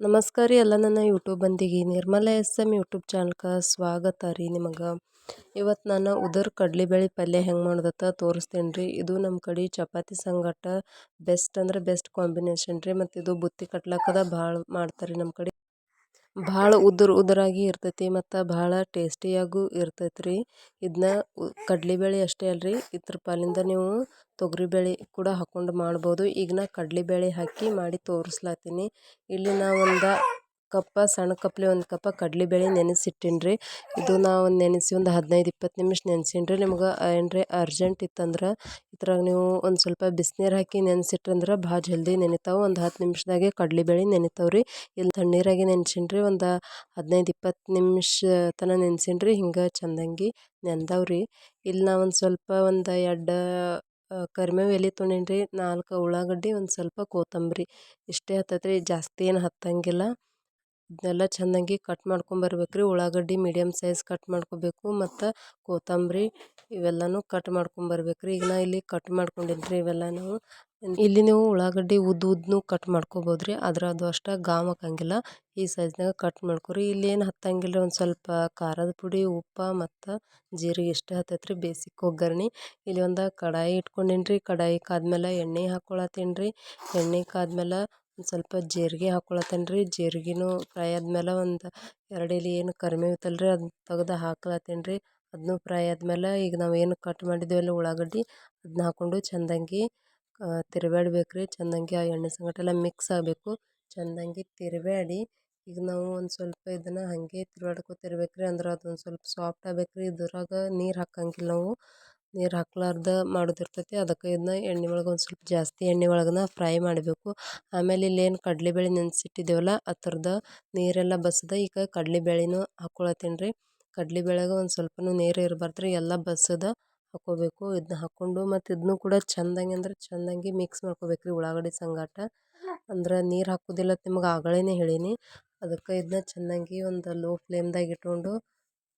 ನಮಸ್ಕಾರ ರೀ ಎಲ್ಲ ನನ್ನ ಯೂಟ್ಯೂಬ್ ಬಂದಿಗೆ. ನಿರ್ಮಲ ಎಸ್ ಎಂ ಯೂಟ್ಯೂಬ್ ಚಾನಲ್ಗೆ ಸ್ವಾಗತ ರೀ ನಿಮಗೆ. ಇವತ್ತು ನಾನು ಉದರ್ ಕಡ್ಲೆಬೇಳೆ ಪಲ್ಯ ಹೆಂಗೆ ಮಾಡೋದತ್ತ ತೋರಿಸ್ತೀನಿ ರೀ. ಇದು ನಮ್ಮ ಕಡೆ ಚಪಾತಿ ಸಂಗಟ ಬೆಸ್ಟ್ ಅಂದ್ರೆ ಬೆಸ್ಟ್ ಕಾಂಬಿನೇಷನ್ ರೀ. ಮತ್ತು ಇದು ಬುತ್ತಿ ಕಟ್ಲಾಕದ ಭಾಳ ಮಾಡ್ತಾರೆ ನಮ್ಮ ಕಡೆ. ಭಾಳ ಉದುರು ಉದುರಾಗಿ ಇರ್ತೈತಿ ಮತ್ತು ಭಾಳ ಟೇಸ್ಟಿಯಾಗೂ ಇರ್ತೈತೆ ರೀ ಇದನ್ನ ಕಡ್ಲೆಬೇಳೆ ಅಷ್ಟೇ ಅಲ್ರಿ. ಇದ್ರ ಪಾಲಿಂದ ನೀವು ತೊಗರಿಬೇಳೆ ಕೂಡ ಹಾಕೊಂಡು ಮಾಡ್ಬೋದು. ಈಗ ನಾ ಕಡ್ಲೆಬೇಳೆ ಹಾಕಿ ಮಾಡಿ ತೋರಿಸ್ಲತ್ತೀನಿ ಇಲ್ಲಿ ನಾ ಒಂದು ಕಪ್ಪ, ಸಣ್ಣ ಕಪ್ಲೆ, ಒಂದು ಕಪ್ಪ ಕಡ್ಲೆಬೇಳೆ ನೆನೆಸಿಟ್ಟಿನ್ರಿ. ಇದು ನಾವು ನೆನೆಸಿ ಒಂದು ಹದಿನೈದು, ಇಪ್ಪತ್ತು ನಿಮಿಷ ನೆನೆಸಿನ್ರಿ. ನಿಮ್ಗೆ ಏನ್ರಿ ಅರ್ಜೆಂಟ್ ಇತ್ತಂದ್ರೆ ಇದ್ರಾಗ ನೀವು ಒಂದು ಸ್ವಲ್ಪ ಬಿಸ್ನೀರು ಹಾಕಿ ನೆನೆಸಿಟ್ರಂದ್ರೆ ಭಾಳ ಜಲ್ದಿ ನೆನಿತಾವೆ. ಒಂದು ಹತ್ತು ನಿಮಿಷದಾಗೆ ಕಡ್ಲೆಬೇಳೆ ನೆನಿತಾವೆ ರೀ ಇಲ್ಲಿ ತಣ್ಣೀರಾಗೆ ನೆನೆಸಿನ್ರಿ. ಒಂದು ಹದಿನೈದು, ಇಪ್ಪತ್ತು ನಿಮಿಷ ತನ ನೆನೆಸಿನ್ರಿ. ಹಿಂಗೆ ಚಂದಂಗಿ ರೀ ಇಲ್ಲಿ ನಾವು ಒಂದು ಸ್ವಲ್ಪ ಒಂದು ಎರಡು ಕರಿಮೇವು ಎಲೆ ತೊಗೊಂಡೀನಿ ನಾಲ್ಕು ಉಳ್ಳಾಗಡ್ಡಿ, ಒಂದು ಸ್ವಲ್ಪ ಕೊತ್ತಂಬರಿ ಇಷ್ಟೇ ಹತ್ತತ್ರಿ. ಜಾಸ್ತಿ ಏನು ಹತ್ತಂಗಿಲ್ಲ. ಇದನ್ನೆಲ್ಲ ಚೆಂದಾಗಿ ಕಟ್ ಮಾಡ್ಕೊಂಬರ್ಬೇಕು ರೀ ಉಳ್ಳಾಗಡ್ಡಿ ಮೀಡಿಯಮ್ ಸೈಜ್ ಕಟ್ ಮಾಡ್ಕೊಬೇಕು ಮತ್ತು ಕೊತ್ತಂಬರಿ ಇವೆಲ್ಲನೂ ಕಟ್ ಮಾಡ್ಕೊಂಬರ್ಬೇಕು ರೀ ಈಗ ನಾ ಇಲ್ಲಿ ಕಟ್ ಮಾಡ್ಕೊಂಡೀನಿ ರೀ ಇವೆಲ್ಲನೂ. ಇಲ್ಲಿ ನೀವು ಉಳ್ಳಾಗಡ್ಡಿ ಉದ್ದ ಉದ್ದನೂ ಕಟ್ ಮಾಡ್ಕೊಬೋದು ರೀ ಆದ್ರೆ ಅದು ಅಷ್ಟು ಗಾಮ್ ಹಾಕಂಗಿಲ್ಲ ಈ ಸೈಜ್ನಾಗ ಕಟ್ ಮಾಡ್ಕೊರಿ. ಇಲ್ಲಿ ಏನು ಹತ್ತಂಗಿಲ್ಲ ರೀ ಒಂದು ಸ್ವಲ್ಪ ಖಾರದ ಪುಡಿ, ಉಪ್ಪು ಮತ್ತು ಜೀರಿಗೆ ಇಷ್ಟೇ ಹತ್ತೈತೆ ರೀ ಬೇಸಿಕ್ ಒಗ್ಗರಣೆ. ಇಲ್ಲಿ ಒಂದು ಕಡಾಯಿ ಇಟ್ಕೊಂಡೀನಿ ರೀ ಕಡಾಯಿ ಕಾದ್ಮೇಲೆ ಎಣ್ಣೆ ಹಾಕ್ಕೊಳತ್ತೀನಿ ರೀ ಎಣ್ಣೆ ಕಾದ್ಮೇಲೆ ಒಂದು ಸ್ವಲ್ಪ ಜೀರಿಗೆ ಹಾಕ್ಕೊಳತ್ತೇನೆ ರೀ. ಜೀರ್ಗೆನೂ ಫ್ರೈ ಆದ್ಮೇಲೆ ಒಂದು ಎರಡು ಎಲೆ ಏನು ಕರಿಬೇವು ಇತ್ತಲ್ಲ ರೀ ಅದನ್ನ ತೆಗ್ದು ಹಾಕ್ಲತ್ತೀನಿ ರೀ. ಅದನ್ನೂ ಫ್ರೈ ಆದ್ಮೇಲೆ ಈಗ ನಾವು ಏನು ಕಟ್ ಮಾಡಿದ್ದೇವಲ್ಲ ಉಳ್ಳಾಗಡ್ಡಿ ಅದನ್ನ ಹಾಕ್ಕೊಂಡು ಚೆಂದಾಗಿ ತಿರ್ಬ್ಯಾಡ್ಬೇಕು ರೀ ಚಂದಂಗೆ ಆ ಎಣ್ಣೆ ಸಂಗಟೆಲ್ಲ ಮಿಕ್ಸ್ ಆಗಬೇಕು. ಚಂದಂಗೆ ತಿರ್ಬ್ಯಾಡಿ ಈಗ ನಾವು ಒಂದು ಸ್ವಲ್ಪ ಇದನ್ನು ಹಾಗೆ ತಿರ್ಗಾಡ್ಕೊತ ಇರ್ಬೇಕು ರೀ ಅಂದ್ರೆ ಅದೊಂದು ಸ್ವಲ್ಪ ಸಾಫ್ಟ್ ಆಗ್ಬೇಕು ರೀ ಇದ್ರಾಗ ನೀರು ಹಾಕಂಗಿಲ್ಲ ನಾವು. ನೀರು ಹಾಕ್ಲಾರ್ದೆ ಮಾಡೋದಿರ್ತೈತಿ. ಅದಕ್ಕೆ ಇದನ್ನ ಎಣ್ಣೆ ಒಳಗೆ ಒಂದು ಸ್ವಲ್ಪ ಜಾಸ್ತಿ ಎಣ್ಣೆ ಒಳಗನ ಫ್ರೈ ಮಾಡಬೇಕು. ಆಮೇಲೆ ಇಲ್ಲೇನು ಕಡಲೆಬೇಳೆ ನೆನೆಸಿಟ್ಟಿದ್ದೇವಲ್ಲ ಅದ್ರದ್ದು ನೀರೆಲ್ಲ ಬಸ್ದು, ಈಗ ಕಡಲೆಬೇಳೆನೂ ಹಾಕ್ಕೊಳತ್ತೀನಿ ರೀ ಕಡ್ಲೆಬೇಳೆಗೆ ಒಂದು ಸ್ವಲ್ಪನೂ ನೀರು ಇರಬಾರ್ದು ರೀ ಎಲ್ಲ ಬಸ್ದ ಹಾಕ್ಕೋಬೇಕು ಇದನ್ನ ಹಾಕ್ಕೊಂಡು ಮತ್ತು ಇದನ್ನೂ ಕೂಡ ಚೆಂದಂಗೆ ಅಂದ್ರೆ ಚೆಂದಂಗೆ ಮಿಕ್ಸ್ ಮಾಡ್ಕೋಬೇಕು ರೀ ಉಳ್ಳಾಗಡ್ಡಿ ಸಂಗಾಟ. ಅಂದ್ರೆ ನೀರು ಹಾಕೋದಿಲ್ಲ, ನಿಮ್ಗೆ ಆಗಳೇನೆ ಹೇಳೀನಿ. ಅದಕ್ಕೆ ಇದನ್ನ ಚೆನ್ನಾಗಿ ಒಂದು ಲೋ ಫ್ಲೇಮ್ದಾಗ ಇಟ್ಕೊಂಡು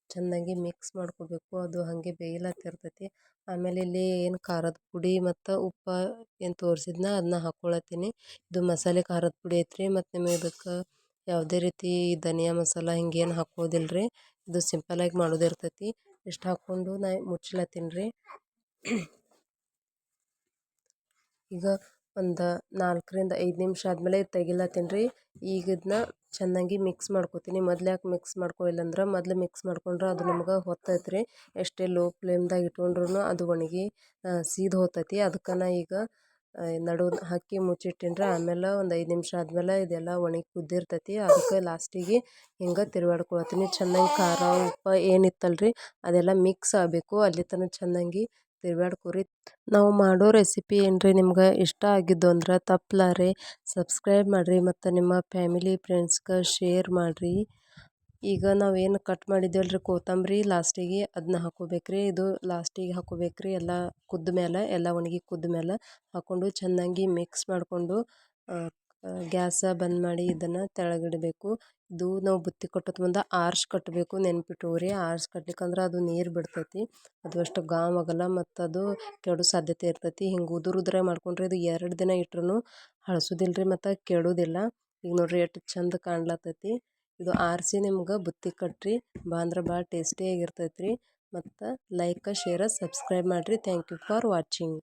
ಚೆನ್ನಾಗಿ ಮಿಕ್ಸ್ ಮಾಡ್ಕೊಬೇಕು, ಅದು ಹಾಗೆ ಬೇಯ್ಲತ್ತಿರ್ತೈತಿ ಆಮೇಲೆ ಇಲ್ಲಿ ಏನು ಖಾರದ ಪುಡಿ ಮತ್ತು ಉಪ್ಪು ಏನು ತೋರಿಸಿದ್ನ, ಅದನ್ನ ಹಾಕ್ಕೊಳತ್ತೀನಿ. ಇದು ಮಸಾಲೆ ಖಾರದ ಪುಡಿ ಐತ್ರಿ, ಮತ್ತು ನಿಮಗೆ ಇದಕ್ಕೆ ಯಾವುದೇ ರೀತಿ ಧನಿಯಾ ಮಸಾಲ ಹಿಂಗೇನು ಹಾಕೋದಿಲ್ಲ ರೀ ಇದು ಸಿಂಪಲಾಗಿ ಮಾಡೋದು ಇರ್ತೈತಿ ಇಷ್ಟು ಹಾಕ್ಕೊಂಡು ನಾ ಮುಚ್ಚಲತ್ತೀನಿ ರೀ. ಈಗ ಒಂದು ನಾಲ್ಕರಿಂದ ಐದು ನಿಮಿಷ ಆದಮೇಲೆ ತೆಗಿಲತ್ತೀನಿ ರೀ. ಈಗ ಇದನ್ನ ಚೆನ್ನಾಗಿ ಮಿಕ್ಸ್ ಮಾಡ್ಕೊತೀನಿ. ಮೊದ್ಲು ಯಾಕೆ ಮಿಕ್ಸ್ ಮಾಡ್ಕೊಳಿಲ್ಲ ಅಂದ್ರೆ ಮೊದ್ಲು ಮಿಕ್ಸ್ ಮಾಡ್ಕೊಂಡ್ರೆ ಅದು ನಮ್ಗೆ ಹೊತ್ತೈತೆ ರೀ ಎಷ್ಟೇ ಲೋ ಫ್ಲೇಮ್ದಾಗ ಇಟ್ಕೊಂಡ್ರೂ ಅದು ಒಣಗಿ ಸೀದು ಅದಕ್ಕೆ ನಾ ಈಗ ನಡು ಹಾಕಿ ಮುಚ್ಚಿಟ್ಟೀನಿ ರೀ ಆಮೇಲೆ ಒಂದು ಐದು ನಿಮಿಷ ಆದಮೇಲೆ ಇದೆಲ್ಲ ಒಣಗಿ ಕುದ್ದಿರ್ತೈತಿ. ಅದಕ್ಕೆ ಲಾಸ್ಟಿಗೆ ಹಿಂಗೆ ತಿರ್ಗಾಡ್ಕೊಳತ್ತೀನಿ ಚೆನ್ನಾಗಿ ಖಾರ ಉಪ್ಪು ಏನಿತ್ತಲ್ಲ ರೀ ಅದೆಲ್ಲ ಮಿಕ್ಸ್ ಆಗಬೇಕು. ಅಲ್ಲಿ ತನಕ ಚೆನ್ನಾಗಿ ತಿರ್ಗಾಡ್ಕೊರಿ ನಾವು ಮಾಡೋ ರೆಸಿಪಿ ಏನ್ರಿ ನಿಮ್ಗೆ ಇಷ್ಟ ಆಗಿದ್ದು ಅಂದ್ರೆ ತಪ್ಪಲಾರಿ ಸಬ್ಸ್ಕ್ರೈಬ್ ಮಾಡಿರಿ ಮತ್ತು ನಿಮ್ಮ ಫ್ಯಾಮಿಲಿ, ಫ್ರೆಂಡ್ಸ್ಗೆ ಶೇರ್ ಮಾಡಿರಿ. ಈಗ ನಾವೇನು ಕಟ್ ಮಾಡಿದ್ದೇವಲ್ಲ ರೀ ಕೊತ್ತಂಬರಿ ಲಾಸ್ಟಿಗೆ ಅದನ್ನ ಹಾಕ್ಕೋಬೇಕು ರೀ ಇದು ಲಾಸ್ಟಿಗೆ ಹಾಕ್ಕೋಬೇಕು ರೀ ಎಲ್ಲ ಕುದ್ದ ಮೇಲೆ ಎಲ್ಲ ಒಣಗಿ ಕುದ್ದ ಮೇಲೆ ಹಾಕ್ಕೊಂಡು ಚೆನ್ನಾಗಿ ಮಿಕ್ಸ್ ಮಾಡಿಕೊಂಡು ಗ್ಯಾಸ ಬಂದ್ ಮಾಡಿ ಇದನ್ನು ತೆಳಗಿಡಬೇಕು. ಇದು ನಾವು ಬುತ್ತಿ ಕಟ್ಟೋದು ಮುಂದೆ ಆರ್ಸ್ ಕಟ್ಟಬೇಕು ನೆನ್ಪಿಟ್ಟುಕೊರಿ ಆರ್ಸ್ ಕಟ್ಲಿಕ್ಕಂದ್ರೆ ಅದು ನೀರು ಬಿಡ್ತೈತಿ. ಅದು ಅಷ್ಟು ಗಾಮ್ ಆಗಲ್ಲ ಮತ್ತು ಅದು ಕೆಡೋ ಸಾಧ್ಯತೆ ಇರ್ತೈತಿ. ಹಿಂಗೆ ಉದುರು ಉದುರಾಗಿ ಮಾಡ್ಕೊಂಡ್ರೆ ಇದು ಎರಡು ದಿನ ಇಟ್ರೂ ಹಳ್ಸೋದಿಲ್ಲ ರೀ ಮತ್ತು ಕೆಡೋದಿಲ್ಲ. ಈಗ ನೋಡಿರಿ ಎಷ್ಟು ಚಂದ ಕಾಣ್ಲತ್ತೈತಿ ಇದು ಆರಿಸಿ ನಿಮ್ಗೆ ಬುತ್ತಿ ಕಟ್ಟಿರಿ ಬಾ ಅಂದ್ರೆ ಭಾಳ ಟೇಸ್ಟಿಯಾಗಿರ್ತೈತೆ ರೀ ಮತ್ತು ಲೈಕ, ಶೇರ, ಸಬ್ಸ್ಕ್ರೈಬ್ ಮಾಡಿರಿ. Thank you for watching.